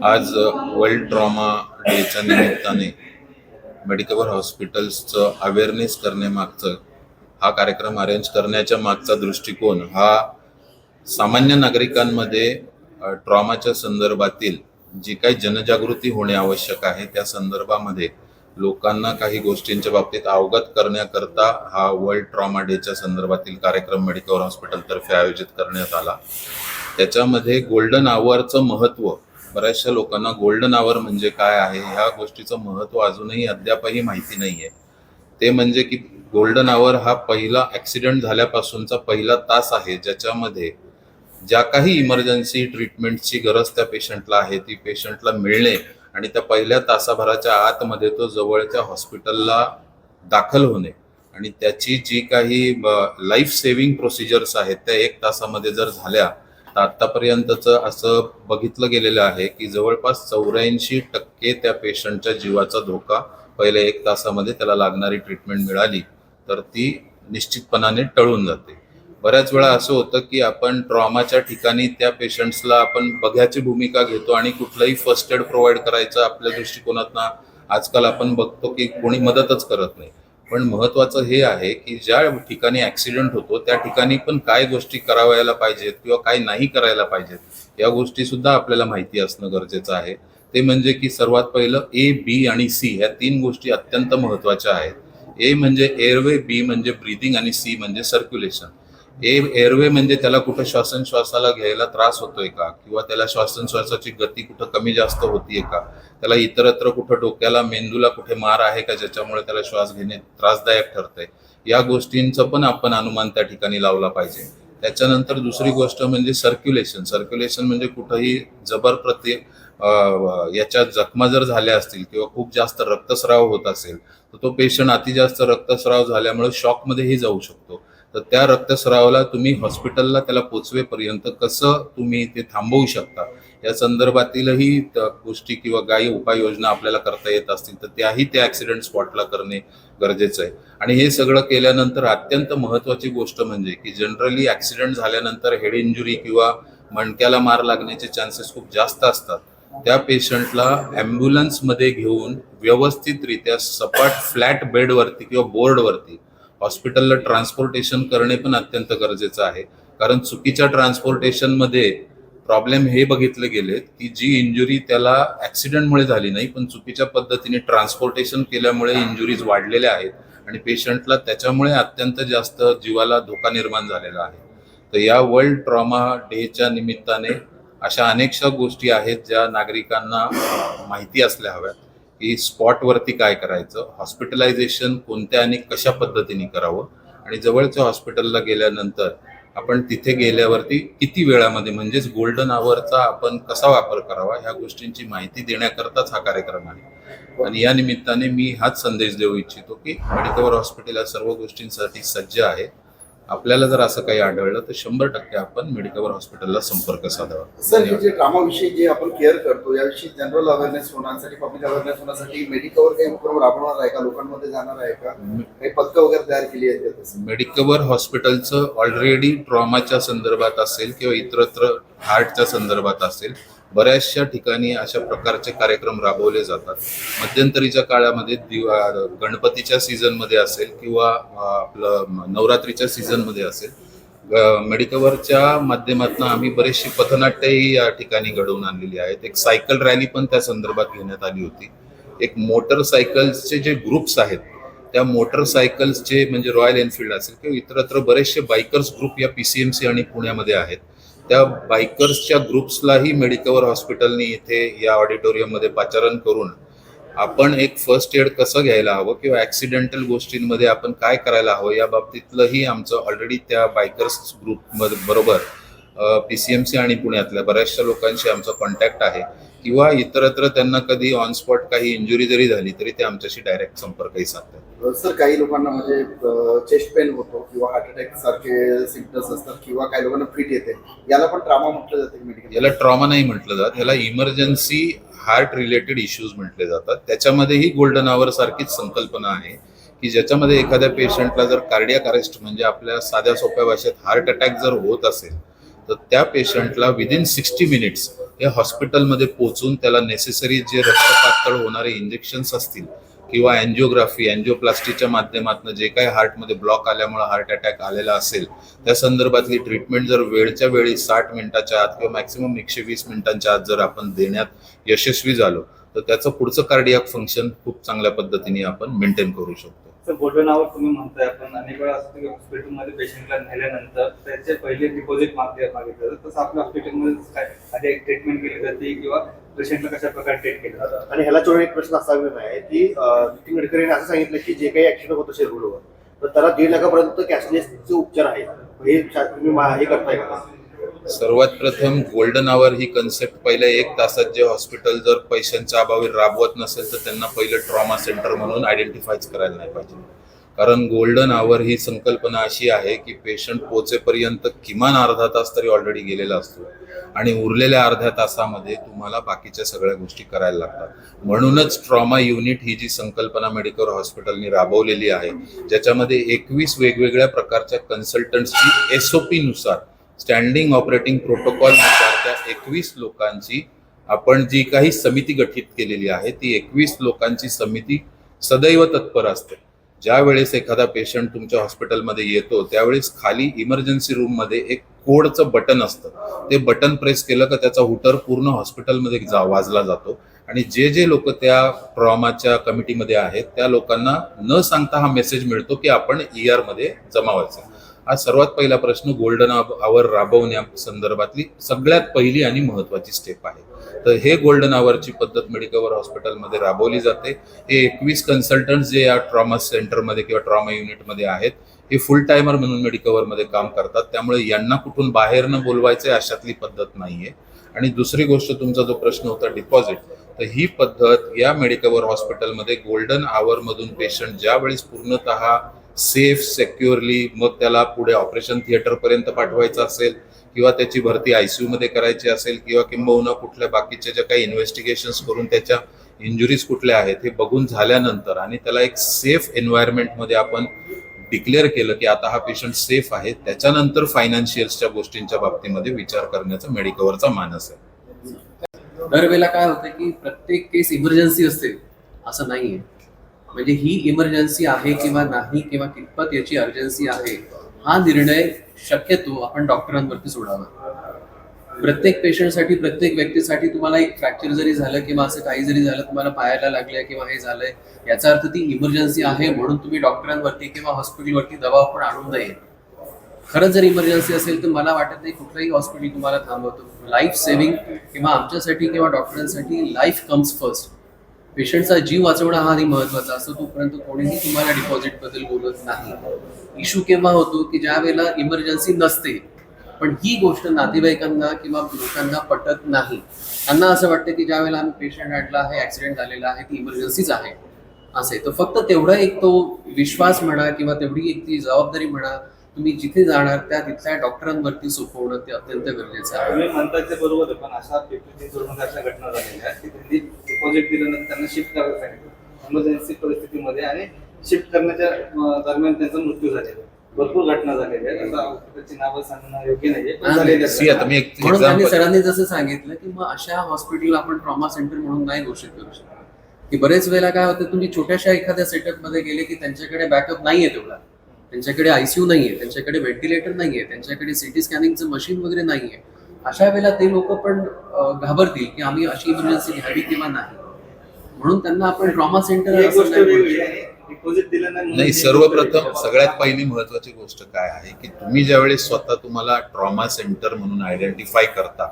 आज world trauma डेच्या निमित्ताने मेडिकवर हॉस्पिटल्सचं अवेअरनेस करण्यामागचं हा कार्यक्रम अरेंज करण्याच्या मागचा दृष्टिकोन हा सामान्य नागरिकांमध्ये ट्रॉमाच्या संदर्भातील जी काही जनजागृती होणे आवश्यक आहे त्या संदर्भामध्ये लोकांना काही गोष्टींच्या बाबतीत अवगत करण्याकरता हा वर्ल्ड ट्रॉमा डेच्या संदर्भातील कार्यक्रम मेडिकवर हॉस्पिटलतर्फे आयोजित करण्यात आला. त्याच्यामध्ये गोल्डन आवरचं महत्त्व बऱ्याचशा लोकांना गोल्डन आवर म्हणजे काय आहे? ह्या गोष्टीचं महत्त्व अजूनही अद्यापही माहिती नाही आहे ते म्हणजे की गोल्डन आवर हा पहिला ऍक्सिडेंट झाल्यापासूनचा पहिला तास आहे ज्याच्यामध्ये ज्या काही इमर्जन्सी ट्रीटमेंटची गरज त्या पेशंटला आहे ती पेशंटला मिळणे आणि त्या पहिल्या तासाभराच्या आतमध्ये तो जवळच्या हॉस्पिटलला दाखल होणे आणि त्याची जी काही लाईफ सेव्हिंग प्रोसिजर्स आहेत त्या एक तासामध्ये जर झाल्या तर आतापर्यंतचं असं बघितलं गेलेलं आहे की जवळपास चौऱ्याऐंशी टक्के त्या पेशंटच्या जीवाचा धोका पहिल्या एक तासामध्ये त्याला लागणारी ट्रीटमेंट मिळाली. तर ती निश्चितपणाने टळून जाते. बऱ्याच वेळा असं होतं की आपण ट्रॉमाच्या ठिकाणी त्या पेशंट्सला आपण बघ्याची भूमिका घेतो आणि कुठलंही फर्स्ट एड प्रोव्हाइड करायचं आपल्या दृष्टिकोनातनं आजकाल आपण बघतो की कोणी मदतच करत नाही. पण महत्वाचं हे आहे की ज्या ठिकाणी ऍक्सिडेंट होतो त्या ठिकाणी पण काय गोष्टी करावायला पाहिजेत किंवा काय नाही करायला पाहिजेत या गोष्टी सुद्धा आपल्याला माहिती असणं गरजेचं आहे. ते म्हणजे की सर्वात पहिलं ए बी आणि सी ह्या तीन गोष्टी अत्यंत महत्त्वाच्या आहेत. ए म्हणजे एअरवे बी म्हणजे ब्रीदिंग आणि सी म्हणजे सर्क्युलेशन ए एअरवे म्हणजे त्याला कुठं श्वासनश्वासाला घ्यायला त्रास होतोय का? किंवा त्याला श्वासनश्वासाची गती कुठं कमी जास्त होतीये का? त्याला इतरत्र कुठं डोक्याला मेंदूला कुठे मार आहे का ज्याच्यामुळे त्याला श्वास घेणे त्रासदायक ठरतंय? या गोष्टींचं पण आपण अनुमान त्या ठिकाणी लावला पाहिजे. त्याच्यानंतर दुसरी गोष्ट म्हणजे सर्क्युलेशन. सर्क्युलेशन म्हणजे कुठंही जबर प्रति याच्या जखमा जर झाल्या असतील किंवा खूप जास्त रक्तस्राव होत असेल तर तो पेशंट अति जास्त रक्तस्राव झाल्यामुळे शॉकमध्येही जाऊ शकतो. तर त्या रक्तस्रावाला तुम्ही हॉस्पिटलला त्याला पोचवेपर्यंत कसं तुम्ही ते थांबवू शकता? या संदर्भातीलही गोष्टी किंवा काही उपाययोजना आपल्याला करता येत असतील तर त्याही त्या ऍक्सिडेंट स्पॉटला करणे गरजेचं आहे. आणि हे सगळं केल्यानंतर अत्यंत महत्वाची गोष्ट म्हणजे की जनरली ऍक्सिडेंट झाल्यानंतर हेड इंजुरी किंवा मणक्याला मार लागण्याचे चान्सेस खूप जास्त असतात. त्या पेशंटला ॲम्ब्युलन्समध्ये घेऊन व्यवस्थितरित्या सपाट फ्लॅट बेडवरती किंवा बोर्डवरती हॉस्पिटलला ट्रान्सपोर्टेशन करणे पण अत्यंत गरजेचं आहे. कारण चुकीच्या ट्रान्सपोर्टेशनमध्ये प्रॉब्लेम हे बघितले गेलेत की जी इंजुरी त्याला ऍक्सिडेंटमुळे झाली नाही पण चुकीच्या पद्धतीने ट्रान्सपोर्टेशन केल्यामुळे इंजुरीज वाढलेल्या आहेत आणि पेशंटला त्याच्यामुळे अत्यंत जास्त जीवाला धोका निर्माण झालेला आहे. तर या वर्ल्ड ट्रॉमा डेच्या निमित्ताने अशा अनेकशा गोष्टी आहेत ज्या नागरिकांना माहिती असल्या हव्यात. की स्पॉटवरती काय करायचं हॉस्पिटलायझेशन कोणत्या आणि कशा पद्धतीने करावं? आणि जवळच्या हॉस्पिटलला गेल्यानंतर आपण तिथे गेल्यावरती किती वेळामध्ये म्हणजेच गोल्डन आवरचा आपण कसा वापर करावा ह्या गोष्टींची माहिती देण्याकरताच हा कार्यक्रम आहे. आणि या निमित्ताने मी हाच संदेश देऊ इच्छितो की मेडिकवर हॉस्पिटल या सर्व गोष्टींसाठी सज्ज आहे. आपल्याला जर असं काही आढळलं तर शंभर टक्के आपण मेडिकवर हॉस्पिटलला संपर्क साधावा सर हे. जे ट्रामाविषयी जे आपण केअर करतो याविषयी जनरल अवेअरनेस होण्यासाठी पब्लिक अवेअरनेस होण्यासाठी मेडिकवर काही उपक्रम राबवणार आहे का लोकांमध्ये जाणार आहे का काही पथकं वगैरे तयार केली आहेत? मेडिकवर हॉस्पिटलचं ऑलरेडी ट्रॉमाच्या संदर्भात असेल किंवा इतरत्र हार्टच्या संदर्भात असेल बऱ्याचशा ठिकाणी अशा प्रकारचे कार्यक्रम राबवले जातात. मध्यंतरीच्या काळामध्ये दिवा गणपतीच्या सीझनमध्ये असेल किंवा आपलं नवरात्रीच्या सीझनमध्ये असेल मेडिकवरच्या माध्यमातून आम्ही बरेचशी पथनाट्यही या ठिकाणी घडवून आणलेली आहेत. एक सायकल रॅली पण त्या संदर्भात घेण्यात आली होती. एक मोटरसायकल्सचे जे ग्रुप्स आहेत त्या मोटरसायकल्सचे म्हणजे रॉयल एनफिल्ड असेल किंवा इतरत्र बरेचसे बायकर्स ग्रुप या पी सी एम सी आणि पुण्यामध्ये आहेत. त्या बायकर्सच्या ग्रुप्सलाही मेडिकवर हॉस्पिटलनी इथे या ऑडिटोरियममध्ये पाचारण करून आपण एक फर्स्ट एड कसं घ्यायला हवं किंवा ऍक्सिडेंटल गोष्टींमध्ये आपण काय करायला हवं या बाबतीतलंही आमचं ऑलरेडी त्या बायकर्स ग्रुप बरोबर पीसीएमसी आणि पुण्यातल्या बऱ्याचशा लोकांशी आमचा कॉन्टॅक्ट आहे. किंवा इतरत्र त्यांना कधी ऑन स्पॉट काही इंजुरी जरी झाली तरी ते आमच्याशी डायरेक्ट संपर्कही साधतात. सर काही लोकांना म्हणजे चेस्ट पेन होतो किंवा हार्ट अटॅक सारखे सिम्पटम्स असतात किंवा काही लोकांना फिट येते याला पण ट्रामा म्हटलं जाते मेडिकल याला ट्रॉमा नाही म्हटलं जात याला इमर्जन्सी हार्ट रिलेटेड इश्यूज म्हटले जातात. त्याच्यामध्येही गोल्डन आवर सारखीच संकल्पना आहे की ज्याच्यामध्ये एखाद्या पेशंटला जर कार्डियाक अरेस्ट म्हणजे आपल्या साध्या सोप्या भाषेत हार्ट अटॅक जर होत असेल तर त्या पेशंटला विदिन सिक्स्टी मिनिट्स हे हॉस्पिटलमध्ये पोहोचून त्याला नेसेसरी जे रक्तपातळ होणारे इंजेक्शन्स असतील किंवा अँजिओग्राफी अँजिओप्लास्टीच्या माध्यमातून जे काही हार्टमध्ये ब्लॉक आल्यामुळे हार्ट अटॅक आलेला असेल त्या संदर्भातली ट्रीटमेंट जर वेळच्या वेळी साठ मिनिटाच्या आत किंवा मॅक्सिमम एकशे वीस मिनिटांच्या आत जर आपण देण्यात यशस्वी झालो तर त्याचं पुढचं कार्डियाक फंक्शन खूप चांगल्या पद्धतीने आपण मेंटेन करू शकतो. सर गोल्डन तुम्ही म्हणताय आपण. अनेक वेळा असं की हॉस्पिटलमध्ये पेशंटला नेल्यानंतर त्याचे पहिले डिपॉझिट मागले मागितलं जातं तसं आपल्या हॉस्पिटलमध्ये काय आधी एक ट्रीटमेंट केली जाते किंवा पेशंटला कशा प्रकारे ट्रीट केलं जातं. आणि ह्याला जोडून एक प्रश्न असा वेळ आहे की नितीन गडकरीने असं सांगितलं की जे काही ऍक्सिडेंट होतं शेड्यूलवर तर त्याला दीड लाखापर्यंत कॅशलेसचे उपचार आहेत. हे तुम्ही हे करताय का? सर्वात प्रथम गोल्डन आवर ही कन्सेप्ट पहिले एक तासात जे हॉस्पिटल जर पैशांच्या अभावी राबवत नसेल तर त्यांना पहिलं ट्रॉमा सेंटर म्हणून आयडेंटिफायच करायला नाही पाहिजे. कारण गोल्डन आवर ही संकल्पना अशी आहे की पेशंट पोचेपर्यंत किमान अर्धा तास तरी ऑलरेडी गेलेला असतो. आणि उरलेल्या अर्ध्या तासामध्ये तुम्हाला बाकीच्या सगळ्या गोष्टी करायला लागतात. म्हणूनच ट्रॉमा युनिट ही जी संकल्पना मेडिकल हॉस्पिटलनी राबवलेली आहे ज्याच्यामध्ये एकवीस वेगवेगळ्या प्रकारच्या कन्सल्टंट्सची एस ओ नुसार स्टँडिंग ऑपरेटिंग प्रोटोकॉलनुसार त्या एकवीस लोकांची आपण जी काही समिती गठीत केलेली आहे ती एकवीस लोकांची समिती सदैव तत्पर असते. ज्या वेळेस एखादा पेशंट तुमच्या हॉस्पिटलमध्ये येतो त्यावेळेस खाली इमर्जन्सी रूममध्ये एक कोडचं बटन असतं. ते बटन प्रेस केलं का त्याचा हुटर पूर्ण हॉस्पिटलमध्ये जा वाजला जातो. आणि जे जे लोक त्या ट्रॉमाच्या कमिटीमध्ये आहेत त्या लोकांना न सांगता हा मेसेज मिळतो की आपण ई मध्ये जमा व्हायचं हा सर्वात पहिला प्रश्न गोल्डन आवर राबवण्या संदर्भातली सगळ्यात पहिली आणि महत्वाची स्टेप आहे. तर हे गोल्डन आवरची पद्धत मेडिकवर हॉस्पिटलमध्ये राबवली जाते. हे एकवीस कन्सल्टंट जे या ट्रॉमा सेंटरमध्ये किंवा ट्रॉमा युनिटमध्ये आहेत हे फुल टायमर म्हणून मेडिकवरमध्ये काम करतात. त्यामुळे यांना कुठून बाहेरनं बोलवायचे अशातली पद्धत नाहीये. आणि दुसरी गोष्ट तुमचा जो प्रश्न होता डिपॉझिट तर ही पद्धत या मेडिकवर हॉस्पिटलमध्ये गोल्डन आवर मधून पेशंट ज्या वेळेस पूर्णतः सेफ सेक्युअरली मग त्याला पुढे ऑपरेशन थिएटर पर्यंत पाठवायचं असेल किंवा त्याची भरती आयसीयू मध्ये करायची असेल किंवा किंबहुना कुठल्या बाकीच्या ज्या काही इन्व्हेस्टिगेशन्स करून त्याच्या इंजुरीज कुठल्या आहेत हे बघून झाल्यानंतर आणि त्याला एक सेफ एन्व्हायरमेंटमध्ये आपण डिक्लेअर केलं की आता हा पेशंट सेफ आहे त्याच्यानंतर फायनान्शियल्सच्या गोष्टींच्या बाबतीमध्ये विचार करण्याचा मेडिकवरचा मानस आहे. दरवेळेला काय होतं की प्रत्येक केस इमर्जन्सी असते असं नाहीये. म्हणजे ही इमर्जन्सी आहे किंवा नाही किंवा कितपत याची अर्जन्सी आहे हा निर्णय शक्यतो आपण डॉक्टरांवरती सोडावा. प्रत्येक पेशंटसाठी प्रत्येक व्यक्तीसाठी तुम्हाला एक फ्रॅक्चर जरी झालं किंवा असं काही जरी झालं तुम्हाला पायाला लागलंय किंवा हे झालंय याचा अर्थ ती इमर्जन्सी आहे म्हणून तुम्ही डॉक्टरांवरती किंवा हॉस्पिटलवरती दबाव पण आणू नये. खरंच जर इमर्जन्सी असेल तर मला वाटत नाही कुठलंही हॉस्पिटल तुम्हाला थांबवतो. लाईफ सेव्हिंग किंवा आमच्यासाठी किंवा डॉक्टरांसाठी लाईफ कम्स फर्स्ट पेशंटचा जीव वाचवणं हा आधी महत्त्वाचा असतो. तोपर्यंत कोणीही तुम्हाला डिपॉझिटबद्दल बोलत नाही. इश्यू केव्हा होतो? की ज्या वेळेला इमर्जन्सी नसते पण ही गोष्ट नातेवाईकांना किंवा लोकांना पटत नाही. त्यांना असं वाटतं की ज्या वेळेला आम्ही पेशंट आणला आहे ऍक्सिडेंट झालेला आहे ती इमर्जन्सीच आहे. असे. तर फक्त तेवढा एक तो विश्वास म्हणा किंवा तेवढी एक ती जबाबदारी म्हणा तुम्ही जिथे जाणार त्या तिथल्या डॉक्टरांवरती सोपवणं ते अत्यंत गरजेचं आहे. म्हणतात ते बरोबर पण अशा अशा घटना झालेल्या आहेत डिपॉझिट दिल्यानंतर त्यांना शिफ्ट करायला सांगितलं. इमर्जन्सी परिस्थितीमध्ये आणि शिफ्ट करण्याच्या दरम्यान त्यांचा मृत्यू झालेला आहे. भरपूर घटना झालेल्या आहेत. हॉस्पिटलची नावं सांगणं योग्य नाहीये पण हा, झालेल्या सी आता मी एक म्हणून त्यांनी सरांनी जसं सांगितलं की मग अशा हॉस्पिटल आपण ट्रॉमा सेंटर म्हणून नाही घोषित करू शकत. की बरेच वेळेला काय होतं तुम्ही छोट्याशा एखाद्या सेटअपमध्ये गेले की त्यांच्याकडे बॅकअप नाहीये तेवढा. त्यांच्याकडे आयसीयू नाहीये त्यांच्याकडे व्हेंटिलेटर नाहीये त्यांच्याकडे सिटी स्कॅनिंगचं मशीन वगैरे नाहीये. अशा वेळेला ते लोक पण घाबरतील की आम्ही अशी इमर्जन्सी घ्यावी किंवा नाही. म्हणून त्यांना आपण ट्रॉमा सेंटर ही नाही सर्वप्रथम गोष्ट सगळ्यात पहिली महत्वाची गोष्ट काय आहे की तुम्ही ज्यावेळेस स्वतः तुम्हाला ट्रॉमा सेंटर म्हणून आयडेंटिफाय करता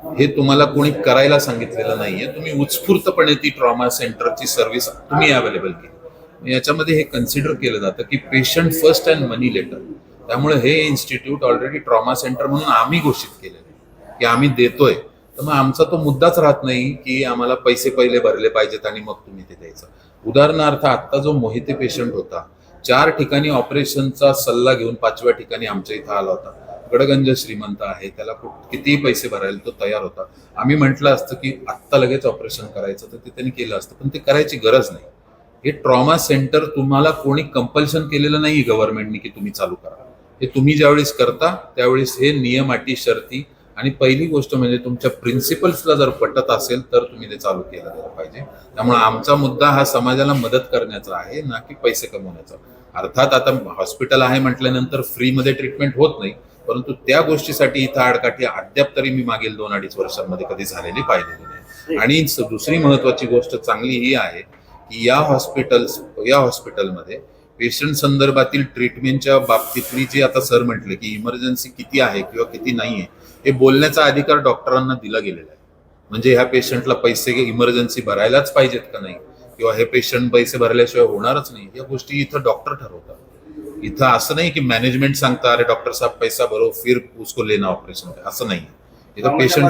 हे तुम्हाला कोणी करायला सांगितलेलं नाहीये. तुम्ही उत्स्फूर्तपणे ती ट्रॉमा सेंटरची सर्व्हिस तुम्ही अवेलेबल केली. याच्यामध्ये हे कन्सिडर केलं जातं की patient first and money later त्यामुळे हे इन्स्टिट्यूट ऑलरेडी ट्रॉमा सेंटर म्हणून आम्ही घोषित केलेलं आहे. की आम्ही देतोय. तर मग आमचा तो मुद्दाच राहत नाही की आम्हाला पैसे पहिले भरले पाहिजेत आणि मग तुम्ही ते द्यायचं. उदाहरणार्थ आत्ता जो मोहिते पेशंट होता चार ठिकाणी ऑपरेशनचा सल्ला घेऊन पाचव्या ठिकाणी आमच्या इथं आला होता. गडगंज श्रीमंत आहे त्याला कितीही पैसे भरायला तो तयार होता. आम्ही म्हटलं असतं की आत्ता लगेच ऑपरेशन करायचं तर ते त्यांनी केलं असतं पण ते करायची गरज नाही. हे ट्रॉमा सेंटर तुम्हाला कोणी कंपल्शन केलेलं नाही गव्हर्नमेंटनी की तुम्ही चालू करा. हे तुम्ही ज्यावेळेस करता त्यावेळेस हे नियम अटी शर्ती आणि पहिली गोष्ट म्हणजे तुमच्या प्रिन्सिपल्सला जर पटत असेल तर तुम्ही ते चालू केलं गेलं पाहिजे. त्यामुळे आमचा मुद्दा हा समाजाला मदत करण्याचा आहे ना की पैसे कमवण्याचा. अर्थात आता हॉस्पिटल आहे म्हटल्यानंतर फ्रीमध्ये ट्रीटमेंट होत नाही परंतु त्या गोष्टीसाठी इथं आडकाठी अद्याप तरी मी मागील दोन अडीच वर्षांमध्ये कधी झालेली पाहिलेली नाही. आणि दुसरी महत्वाची गोष्ट चांगली ही आहे की या हॉस्पिटल्स या हॉस्पिटलमध्ये पेशंट संदर्भातील ट्रीटमेंटच्या बाबतीतली जी आता सर म्हटले की इमर्जन्सी किती आहे किंवा किती नाही आहे हे बोलण्याचा अधिकार डॉक्टरांना दिला गेलेला आहे. म्हणजे ह्या पेशंटला पैसे इमर्जन्सी भरायलाच पाहिजेत का नाही? किंवा हे पेशंट पैसे भरल्याशिवाय होणारच नाही. या गोष्टी इथं डॉक्टर ठरवतात. इथं असं नाही की मॅनेजमेंट सांगता अरे डॉक्टर साहेब पैसा भरो फिर उसको लेना ऑपरेशन असं नाही. इथं पेशंट?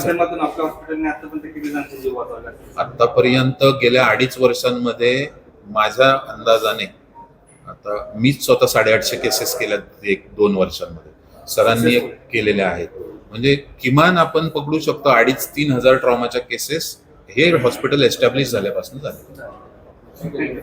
आतापर्यंत गेल्या अडीच वर्षांमध्ये माझ्या अंदाजाने आता मीच स्वतः साडेआठशे केसेस केल्या एक दोन वर्षांमध्ये. सरांनी केलेल्या आहेत. म्हणजे किमान आपण पकडू शकतो अडीच तीन हजार ट्रॉमाच्या केसेस हे हॉस्पिटल एस्टॅब्लिश झाल्यापासून झाले.